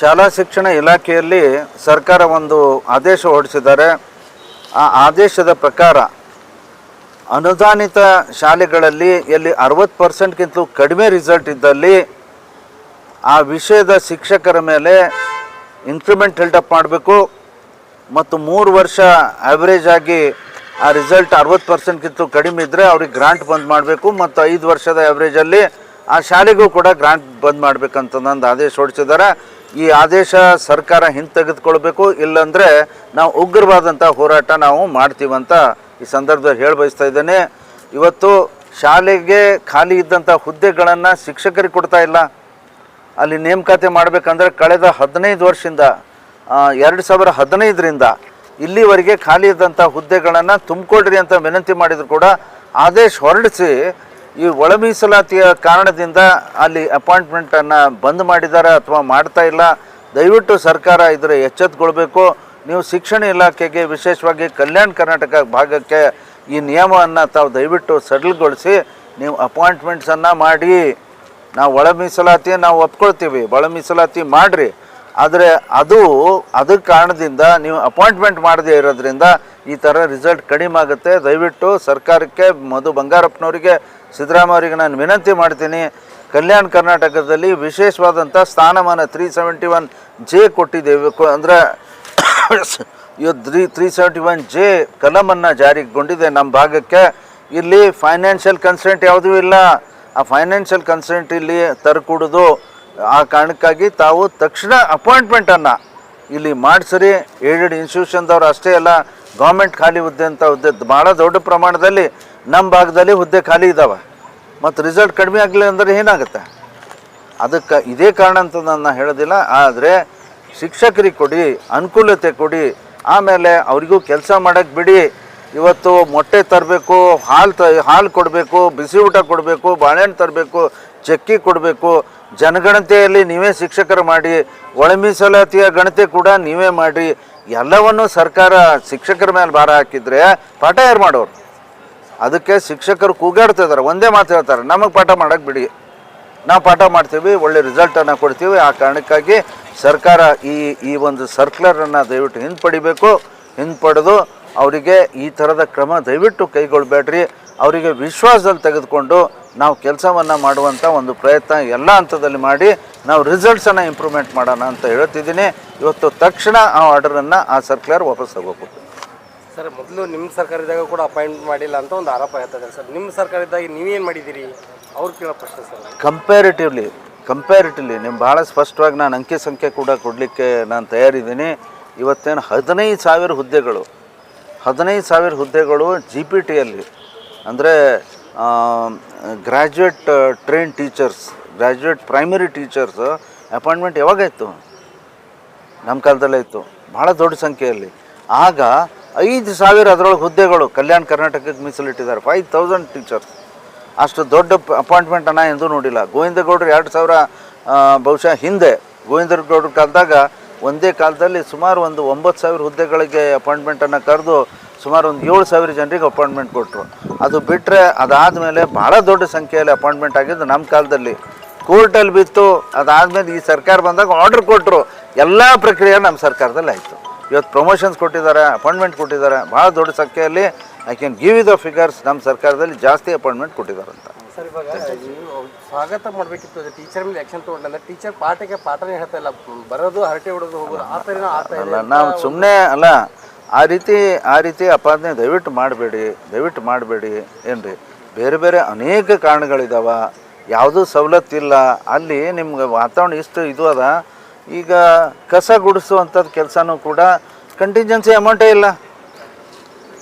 ಶಾಲಾ ಶಿಕ್ಷಣ ಇಲಾಖೆಯಲ್ಲಿ ಸರ್ಕಾರ ಒಂದು ಆದೇಶ ಹೊರಡಿಸಿದ್ದಾರೆ. ಆ ಆದೇಶದ ಪ್ರಕಾರ ಅನುದಾನಿತ ಶಾಲೆಗಳಲ್ಲಿ ಎಲ್ಲಿ ಅರವತ್ತು ಪರ್ಸೆಂಟ್ಗಿಂತಲೂ ಕಡಿಮೆ ರಿಸಲ್ಟ್ ಇದ್ದಲ್ಲಿ ಆ ವಿಷಯದ ಶಿಕ್ಷಕರ ಮೇಲೆ ಇನ್ಕ್ರಿಮೆಂಟ್ ಹೆಲ್ಡಪ್ ಮಾಡಬೇಕು. ಮತ್ತು ಮೂರು ವರ್ಷ ಆ್ಯಾವ್ರೇಜ್ ಆಗಿ ಆ ರಿಸಲ್ಟ್ ಅರವತ್ತು ಪರ್ಸೆಂಟ್ಗಿಂತಲೂ ಕಡಿಮೆ ಇದ್ದರೆ ಅವ್ರಿಗೆ ಗ್ರಾಂಟ್ ಬಂದ್ ಮಾಡಬೇಕು. ಮತ್ತು ಐದು ವರ್ಷದ ಆ್ಯಾವ್ರೇಜಲ್ಲಿ ಆ ಶಾಲೆಗೂ ಕೂಡ ಗ್ರಾಂಟ್ ಬಂದ್ ಮಾಡಬೇಕಂತ ನಂದು ಆದೇಶ ಹೊರಡಿಸಿದ್ದಾರೆ. ಈ ಆದೇಶ ಸರ್ಕಾರ ಹಿಂತೆಗೆದುಕೊಳ್ಬೇಕು, ಇಲ್ಲಾಂದರೆ ನಾವು ಉಗ್ರವಾದಂಥ ಹೋರಾಟ ನಾವು ಮಾಡ್ತೀವಂತ ಈ ಸಂದರ್ಭದಲ್ಲಿ ಹೇಳಿ ಬಯಸ್ತಾ ಇದ್ದೇನೆ. ಇವತ್ತು ಶಾಲೆಗೆ ಖಾಲಿ ಇದ್ದಂಥ ಹುದ್ದೆಗಳನ್ನು ಶಿಕ್ಷಕರಿಗೆ ಕೊಡ್ತಾ ಇಲ್ಲ. ಅಲ್ಲಿ ನೇಮಕಾತಿ ಮಾಡಬೇಕಂದ್ರೆ ಕಳೆದ ಹದಿನೈದು ವರ್ಷದಿಂದ ಎರಡು ಸಾವಿರ ಹದಿನೈದರಿಂದ ಇಲ್ಲಿವರೆಗೆ ಖಾಲಿ ಇದ್ದಂಥ ಹುದ್ದೆಗಳನ್ನು ತುಂಬಿಕೊಡ್ರಿ ಅಂತ ವಿನಂತಿ ಮಾಡಿದ್ರು ಕೂಡ ಆದೇಶ ಹೊರಡಿಸಿ ಈ ಒಳ ಮೀಸಲಾತಿಯ ಕಾರಣದಿಂದ ಅಲ್ಲಿ ಅಪಾಯಿಂಟ್ಮೆಂಟನ್ನು ಬಂದ್ ಮಾಡಿದ್ದಾರೆ ಅಥವಾ ಮಾಡ್ತಾ ಇಲ್ಲ? ದಯವಿಟ್ಟು ಸರ್ಕಾರ ಇದರ ಎಚ್ಚೆತ್ತುಕೊಳ್ಬೇಕು ನೀವು ಶಿಕ್ಷಣ ಇಲಾಖೆಗೆ ವಿಶೇಷವಾಗಿ ಕಲ್ಯಾಣ ಕರ್ನಾಟಕ ಭಾಗಕ್ಕೆ ಈ ನಿಯಮವನ್ನು ತಾವು ದಯವಿಟ್ಟು ಸಡಿಲಗೊಳಿಸಿ, ನೀವು ಅಪಾಯಿಂಟ್ಮೆಂಟ್ಸನ್ನು ಮಾಡಿ. ನಾವು ಒಳ ಮೀಸಲಾತಿ ನಾವು ಒಪ್ಕೊಳ್ತೀವಿ. ಒಳ ಮೀಸಲಾತಿ ಮಾಡಿರಿ. ಆದರೆ ಅದು ಅದ್ರ ಕಾರಣದಿಂದ ನೀವು ಅಪಾಯಿಂಟ್ಮೆಂಟ್ ಮಾಡದೇ ಇರೋದ್ರಿಂದ ಈ ಥರ ರಿಸಲ್ಟ್ ಕಡಿಮೆ ಆಗುತ್ತೆ. ದಯವಿಟ್ಟು ಸರ್ಕಾರಕ್ಕೆ, ಮಧು ಬಂಗಾರಪ್ಪನವರಿಗೆ ಸಿದ್ದರಾಮಯ್ಯ ಅವರಿಗೆ ನಾನು ವಿನಂತಿ ಮಾಡ್ತೀನಿ, ಕಲ್ಯಾಣ ಕರ್ನಾಟಕದಲ್ಲಿ ವಿಶೇಷವಾದಂಥ ಸ್ಥಾನಮಾನ ತ್ರೀ ಸೆವೆಂಟಿ ಒನ್ ಜೆ ಕೊಟ್ಟಿದ್ದೇವೆ. ಅಂದರೆ ಇವತ್ತು three three seventy one J ಕಲಮನ್ನು ಜಾರಿಗೊಂಡಿದೆ ನಮ್ಮ ಭಾಗಕ್ಕೆ. ಇಲ್ಲಿ ಫೈನಾನ್ಷಿಯಲ್ ಕನ್ಸೆಂಟ್ ಯಾವುದೂ ಇಲ್ಲ. ಆ ಫೈನಾನ್ಷಿಯಲ್ ಕನ್ಸೆಂಟ್ ಇಲ್ಲಿ ತರಕೂಡುದು. ಆ ಕಾರಣಕ್ಕಾಗಿ ತಾವು ತಕ್ಷಣ ಅಪಾಯಿಂಟ್ಮೆಂಟನ್ನು ಇಲ್ಲಿ ಮಾಡಿಸ್ರಿ. ಏಡೆಡ್ ಇನ್ಸ್ಟಿಟ್ಯೂಷನ್ದವ್ರು ಅಷ್ಟೇ ಅಲ್ಲ ಗೌರ್ಮೆಂಟ್ ಖಾಲಿ ಹುದ್ದೆ ಅಂತ ಹುದ್ದೆ ಭಾಳ ದೊಡ್ಡ ಪ್ರಮಾಣದಲ್ಲಿ ನಮ್ಮ ಭಾಗದಲ್ಲಿ ಹುದ್ದೆ ಖಾಲಿ ಇದ್ದಾವೆ ಮತ್ತು ರಿಸಲ್ಟ್ ಕಡಿಮೆ ಆಗಲಿಲ್ಲ ಅಂದರೆ ಏನಾಗುತ್ತೆ? ಅದಕ್ಕೆ ಇದೇ ಕಾರಣ ಅಂತ ನಾನು ಹೇಳೋದಿಲ್ಲ. ಆದರೆ ಶಿಕ್ಷಕರಿಗೆ ಕೊಡಿ, ಅನುಕೂಲತೆ ಕೊಡಿ. ಆಮೇಲೆ ಅವರಿಗೂ ಕೆಲಸ ಮಾಡೋಕ್ಕೆ ಬಿಡಿ. ಇವತ್ತು ಮೊಟ್ಟೆ ತರಬೇಕು, ಹಾಲು ತ, ಹಾಲು ಕೊಡಬೇಕು, ಬಿಸಿ ಊಟ ಕೊಡಬೇಕು, ಬಾಳೆಹಣ್ಣು ತರಬೇಕು, ಚಕ್ಕಿ ಕೊಡಬೇಕು. ಜನಗಣತೆಯಲ್ಲಿ ನೀವೇ ಶಿಕ್ಷಕರು ಮಾಡಿ ಒಳ ಮೀಸಲಾತಿಯ ಗಣತಿ ಕೂಡ ನೀವೇ ಮಾಡಿ. ಎಲ್ಲವನ್ನು ಸರ್ಕಾರ ಶಿಕ್ಷಕರ ಮೇಲೆ ಭಾರ ಹಾಕಿದರೆ ಪಾಠ ಯಾರು ಮಾಡೋರು? ಅದಕ್ಕೆ ಶಿಕ್ಷಕರು ಕೂಗಾಡ್ತಿದ್ದಾರೆ ಒಂದೇ ಮಾತು ಹೇಳ್ತಾರೆ, ನಮಗೆ ಪಾಠ ಮಾಡೋಕ್ಕೆ ಬಿಡಿ. ನಾವು ಪಾಠ ಮಾಡ್ತೀವಿ, ಒಳ್ಳೆ ರಿಸಲ್ಟನ್ನು ಕೊಡ್ತೀವಿ. ಆ ಕಾರಣಕ್ಕಾಗಿ ಸರ್ಕಾರ ಈ ಈ ಒಂದು ಸರ್ಕ್ಯುಲರನ್ನು ದಯವಿಟ್ಟು ಹಿಂಪಡಿಬೇಕು. ಹಿಂಪಡೆದು ಅವರಿಗೆ ಈ ಥರದ ಕ್ರಮ ದಯವಿಟ್ಟು ಕೈಗೊಳ್ಳಬೇಡ್ರಿ ಅವರಿಗೆ ವಿಶ್ವಾಸದಲ್ಲಿ ತೆಗೆದುಕೊಂಡು ನಾವು ಕೆಲಸವನ್ನು ಮಾಡುವಂಥ ಒಂದು ಪ್ರಯತ್ನ ಎಲ್ಲ ಹಂತದಲ್ಲಿ ಮಾಡಿ, ನಾವು ರಿಸಲ್ಟ್ಸನ್ನು ಇಂಪ್ರೂವ್ಮೆಂಟ್ ಮಾಡೋಣ ಅಂತ ಹೇಳ್ತಿದ್ದೀನಿ. ಇವತ್ತು ತಕ್ಷಣ ಆ ಆರ್ಡರನ್ನು ಆ ಸರ್ಕ್ಯುಲರ್ ವಾಪಸ್ ತಗೋಬೇಕು. ಸರ್, ಮೊದಲು ನಿಮ್ಮ ಸರ್ಕಾರ ಇದ್ದಾಗ ಕೂಡ ಅಪಾಯಿಂಟ್ ಮಾಡಿಲ್ಲ ಅಂತ ಒಂದು ಆರೋಪ ಹೇಳ್ತಾರೆ ಸರ್. ನಿಮ್ಮ ಸರ್ಕಾರ ಇದ್ದಾಗ ನೀವೇನು ಮಾಡಿದ್ದೀರಿ? ಅವ್ರು ಕೇಳೋ ಪ್ರಶ್ನೆ ಸರ್. ಕಂಪ್ಯಾರಿಟಿವ್ಲಿ ಕಂಪ್ಯಾರಿಟಿವ್ಲಿ ನಿಮ್ಮ ಭಾಳ ಸ್ಪಷ್ಟವಾಗಿ ನಾನು ಅಂಕಿ ಸಂಖ್ಯೆ ಕೂಡ ಕೊಡಲಿಕ್ಕೆ ನಾನು ತಯಾರಿದ್ದೀನಿ. ಇವತ್ತೇನು ಹದಿನೈದು ಸಾವಿರ ಹುದ್ದೆಗಳು, ಹದಿನೈದು ಸಾವಿರ ಹುದ್ದೆಗಳು ಜಿ ಪಿ ಟಿಯಲ್ಲಿ ಅಂದರೆ graduate train teachers graduate primary teachers appointment ಯಾವಾಗ ಇತ್ತು ನಮ್ಮ ಕಾಲದಲ್ಲೇ ಇತ್ತು ಭಾಳ ದೊಡ್ಡ ಸಂಖ್ಯೆಯಲ್ಲಿ. ಆಗ ಐದು ಸಾವಿರ ಅದರೊಳಗೆ ಹುದ್ದೆಗಳು, ಕಲ್ಯಾಣ ಕರ್ನಾಟಕಕ್ಕೆ ಮೀಸಲಿಟ್ಟಿದ್ದಾರೆ. ಫೈವ್ ತೌಸಂಡ್ ಟೀಚರ್ಸ್ ಅಷ್ಟು ದೊಡ್ಡ ಅಪಾಯಿಂಟ್ಮೆಂಟನ್ನು ಎಂದೂ ನೋಡಿಲ್ಲ. ಗೋವಿಂದಗೌಡರು ಎರಡು ಸಾವಿರ ಬಹುಶಃ ಹಿಂದೆ. ಗೋವಿಂದಗೌಡ್ರ ಕಾಲದಾಗ ಒಂದೇ ಕಾಲದಲ್ಲಿ ಸುಮಾರು ಒಂದು ಒಂಬತ್ತು ಸಾವಿರ ಹುದ್ದೆಗಳಿಗೆ ಅಪಾಯಿಂಟ್ಮೆಂಟನ್ನು ಕರೆದು ಸುಮಾರು ಒಂದು ಏಳು ಸಾವಿರ ಜನರಿಗೆ ಅಪಾಯಿಂಟ್ಮೆಂಟ್ ಕೊಟ್ಟರು ಅದು ಬಿಟ್ಟರೆ ಅದಾದಮೇಲೆ ಭಾಳ ದೊಡ್ಡ ಸಂಖ್ಯೆಯಲ್ಲಿ ಅಪಾಯಿಂಟ್ಮೆಂಟ್ ಆಗಿದ್ದು ನಮ್ಮ ಕಾಲದಲ್ಲಿ. ಕೋರ್ಟಲ್ಲಿ ಬಿತ್ತು, ಅದಾದಮೇಲೆ ಈ ಸರ್ಕಾರ ಬಂದಾಗ ಆರ್ಡರ್ ಕೊಟ್ಟರು ಎಲ್ಲ ಪ್ರಕ್ರಿಯೆ ನಮ್ಮ ಸರ್ಕಾರದಲ್ಲಿ ಆಯಿತು. ಇವತ್ತು ಪ್ರಮೋಷನ್ಸ್ ಕೊಟ್ಟಿದ್ದಾರೆ ಅಪಾಯಿಂಟ್ಮೆಂಟ್ ಕೊಟ್ಟಿದ್ದಾರೆ. ಭಾಳ ದೊಡ್ಡ ಸಂಖ್ಯೆಯಲ್ಲಿ I can give the figures ನಮ್ಮ ಸರ್ಕಾರದಲ್ಲಿ ಜಾಸ್ತಿ ಅಪಾಯಿಂಟ್ಮೆಂಟ್ ಕೊಟ್ಟಿದ್ದಾರೆ ಅಂತ. ಸರ್ ಇವಾಗ ಸ್ವಾಗತ ಮಾಡಬೇಕಿತ್ತು ಟೀಚರ್ ಮೇಲೆ ಆ್ಯಕ್ಷನ್ ತೊಗೊಂಡಲ್ಲ ಟೀಚರ್ ಪಾಠಕ್ಕೆ ಪಾಠನೇ ಹೇಳ್ತಾ ಇಲ್ಲ. ಬರೋದು ಹರಟೆ ಹೊಡೋದು ಹೋಗೋದು ಆ ಥರ ಆಗ್ತಾ ಅಲ್ಲ ನಾವು ಸುಮ್ಮನೆ ಅಲ್ಲ ಆ ರೀತಿ ಆ ರೀತಿ ಅಪಾದನೆ ದಯವಿಟ್ಟು ಮಾಡಬೇಡಿ ದಯವಿಟ್ಟು ಮಾಡಬೇಡಿ ಏನ್ರಿ? ಬೇರೆ ಬೇರೆ ಅನೇಕ ಕಾರಣಗಳಿದ್ದಾವೆ ಯಾವುದೂ ಸವಲತ್ತಿಲ್ಲ. ಅಲ್ಲಿ ನಿಮ್ಗೆ ವಾತಾವರಣ ಇಷ್ಟು ಇದು ಅದ ಈಗ ಕಸ ಗುಡಿಸುವಂಥದ್ದು ಕೆಲಸನೂ ಕೂಡ ಕಂಟಿಂಜೆನ್ಸಿ ಅಮೌಂಟೇ ಇಲ್ಲ.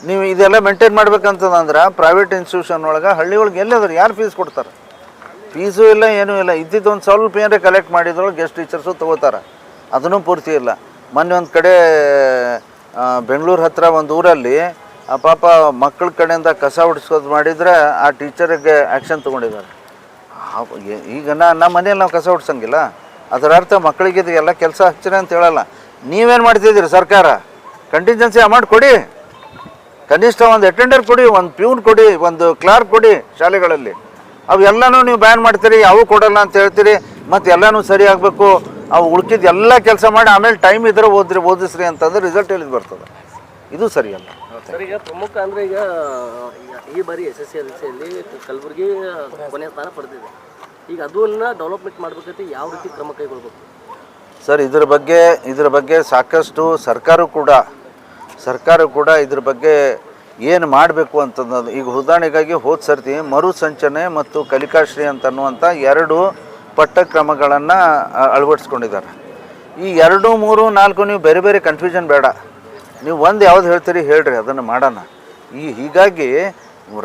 ನೀವು ಇದೆಲ್ಲ ಮೇಂಟೈನ್ ಮಾಡ್ಬೇಕಂತಂದ್ರೆ ಪ್ರೈವೇಟ್ ಇನ್ಸ್ಟಿಟ್ಯೂಷನ್ ಒಳಗೆ ಹಳ್ಳಿ ಒಳಗೆ ಎಲ್ಲಾದ್ರೂ ಯಾರು ಫೀಸ್ ಕೊಡ್ತಾರೆ? ಫೀಸು ಇಲ್ಲ, ಏನೂ ಇಲ್ಲ. ಇದ್ದಿದ್ದು ಒಂದು ಸ್ವಲ್ಪ ಏನಾರ ಕಲೆಕ್ಟ್ ಮಾಡಿದ್ರೊಳಗೆ ಗೆಸ್ಟ್ ಟೀಚರ್ಸು ತೊಗೋತಾರೆ. ಅದನ್ನು ಪೂರ್ತಿ ಇಲ್ಲ. ಮೊನ್ನೆ ಒಂದು ಕಡೆ ಬೆಂಗಳೂರು ಹತ್ರ ಒಂದು ಊರಲ್ಲಿ, ಆ ಪಾಪ ಮಕ್ಕಳ ಕಡೆಯಿಂದ ಕಸ ಹೊಡಿಸೋದು ಮಾಡಿದರೆ ಆ ಟೀಚರಿಗೆ ಆ್ಯಕ್ಷನ್ ತೊಗೊಂಡಿದ್ದಾರೆ. ಈಗ ನಾ ನಮ್ಮ ಮನೇಲಿ ನಾವು ಕಸ ಹೊಡ್ಸಂಗಿಲ್ಲ ಅದರ ಅರ್ಥ ಮಕ್ಕಳಿಗೆ ಇದು ಎಲ್ಲ ಕೆಲಸ ಹಚ್ಚಿರ ಅಂತ ಹೇಳಲ್ಲ. ನೀವೇನು ಮಾಡ್ತಿದ್ದೀರಿ ಸರ್ಕಾರ? ಕಂಟಿಂಜೆನ್ಸಿ ಅಮೌಂಟ್ ಕೊಡಿ. ಕನಿಷ್ಠ ಒಂದು ಅಟೆಂಡರ್ ಕೊಡಿ, ಒಂದು ಪ್ಯೂನ್ ಕೊಡಿ, ಒಂದು ಕ್ಲಾರ್ಕ್ ಕೊಡಿ ಶಾಲೆಗಳಲ್ಲಿ. ಅವು ಎಲ್ಲನೂ ನೀವು ಬ್ಯಾನ್ ಮಾಡ್ತೀರಿ ಯಾವೂ ಕೊಡಲ್ಲ ಅಂತ ಹೇಳ್ತೀರಿ, ಮತ್ತು ಎಲ್ಲನೂ ಸರಿ ಆಗಬೇಕು. ಅವು ಉಳ್ಕಿದ ಎಲ್ಲ ಕೆಲಸ ಮಾಡಿ ಆಮೇಲೆ ಟೈಮ್ ಇದ್ರೆ ಓದ್ರಿ, ಓದಿಸ್ರಿ ಅಂತಂದ್ರೆ ರಿಸಲ್ಟ್ ಹೇಳಿದ್ ಬರ್ತದೆ. ಇದು ಸರಿಯಲ್ಲ. ಸರ್ ಪ್ರಮುಖ ಅಂದರೆ ಈಗ ಈ ಬಾರಿ ಎಸ್ ಎಸ್ ಎಲ್ ಸಿಯಲ್ಲಿ ಕೊನೆಯ ಸ್ಥಾನ ಪಡೆದಿದೆ. ಈಗ ಅದನ್ನ ಡೆವಲಪ್ಮೆಂಟ್ ಮಾಡ್ಬೇಕಂತ ಯಾವ ರೀತಿ ಕ್ರಮ ಕೈಗೊಳ್ಬೇಕು? ಸರ್, ಇದ್ರ ಬಗ್ಗೆ ಇದ್ರ ಬಗ್ಗೆ ಸಾಕಷ್ಟು ಸರ್ಕಾರ ಕೂಡ ಸರ್ಕಾರ ಕೂಡ ಇದ್ರ ಬಗ್ಗೆ ಏನು ಮಾಡಬೇಕು ಅಂತಂದದ್ದು, ಈಗ ಉದಾಹರಣೆಗಾಗಿ ಹೋದ ಸರ್ತಿ ಮರುಸಂಚನೆ ಮತ್ತು ಕಲಿಕಾಶ್ರೀ ಅಂತ ಅನ್ನುವಂಥ ಎರಡು ಪಠ್ಯಕ್ರಮಗಳನ್ನು ಅಳವಡಿಸ್ಕೊಂಡಿದ್ದಾರೆ. ಈ ಎರಡು, ಮೂರು, ನಾಲ್ಕು ನೀವು ಬೇರೆ ಬೇರೆ ಕನ್ಫ್ಯೂಷನ್ ಬೇಡ. ನೀವು ಒಂದು ಯಾವ್ದು ಹೇಳ್ತೀರಿ ಹೇಳ್ರಿ, ಅದನ್ನು ಮಾಡೋಣ. ಈ, ಹೀಗಾಗಿ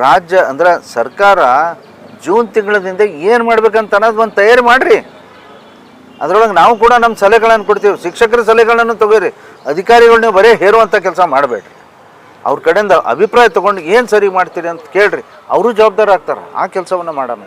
ರಾಜ್ಯ, ಅಂದ್ರೆ ಸರ್ಕಾರ ಜೂನ್ ತಿಂಗಳದಿಂದ ಏನು ಮಾಡ್ಬೇಕಂತ ಅನ್ನೋದು ಒಂದು ತಯಾರಿ ಮಾಡಿರಿ. ಅದರೊಳಗೆ ನಾವು ಕೂಡ ನಮ್ಮ ಸಲಹೆಗಳನ್ನು ಕೊಡ್ತೀವಿ. ಶಿಕ್ಷಕರ ಸಲಹೆಗಳನ್ನು ತಗೋರಿ. ಅಧಿಕಾರಿಗಳು ನೀವು ಬರೀ ಹೇರುವಂಥ ಕೆಲಸ ಮಾಡಬೇಡ್ರಿ. ಅವ್ರ ಕಡೆಯಿಂದ ಅಭಿಪ್ರಾಯ ತೊಗೊಂಡು ಏನು ಸರಿ ಮಾಡ್ತೀರಿ ಅಂತ ಕೇಳ್ರಿ. ಅವರು ಜವಾಬ್ದಾರ ಆಗ್ತಾರೆ. ಆ ಕೆಲಸವನ್ನು ಮಾಡೋಣ